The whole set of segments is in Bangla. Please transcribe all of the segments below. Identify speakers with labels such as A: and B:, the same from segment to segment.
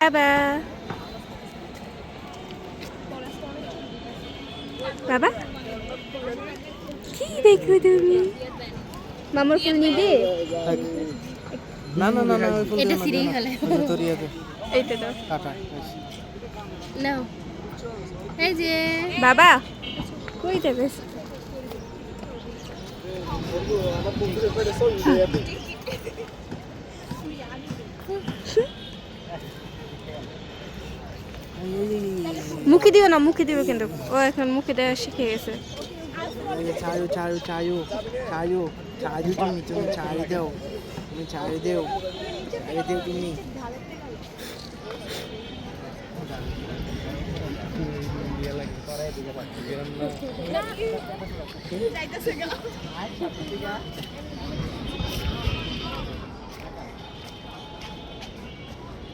A: বাবা বাবা কি দেখো তুমি মামার ফুল নিবে
B: না না না না
C: এটা
B: না।
C: হলে।
B: ওটা তোর
A: এইটা দাও
B: কাটা
C: নাও এই যে
A: বাবা কই যাবে মুখে দিও না মুখে দিও কিন্তু। ও এখন মুখে দেওয়া শিখে গেছে।
B: চায়ু চায়ু চায়ু চায়ু চায়ু তুমি তুমি চায়ু দেও তুমি চায়ু দেও চায়ু দেও তুমি।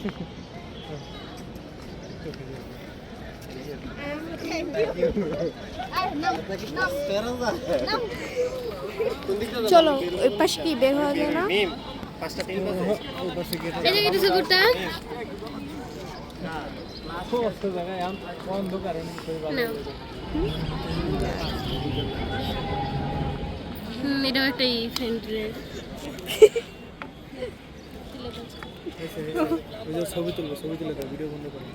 A: চলো ওই পাশে কি বের হওয়া যায় না?
C: এটাও একটা ফ্রেন্ডের
B: ছবি তুলবো ছবি তুলে ভিডিও বন্ধ করো।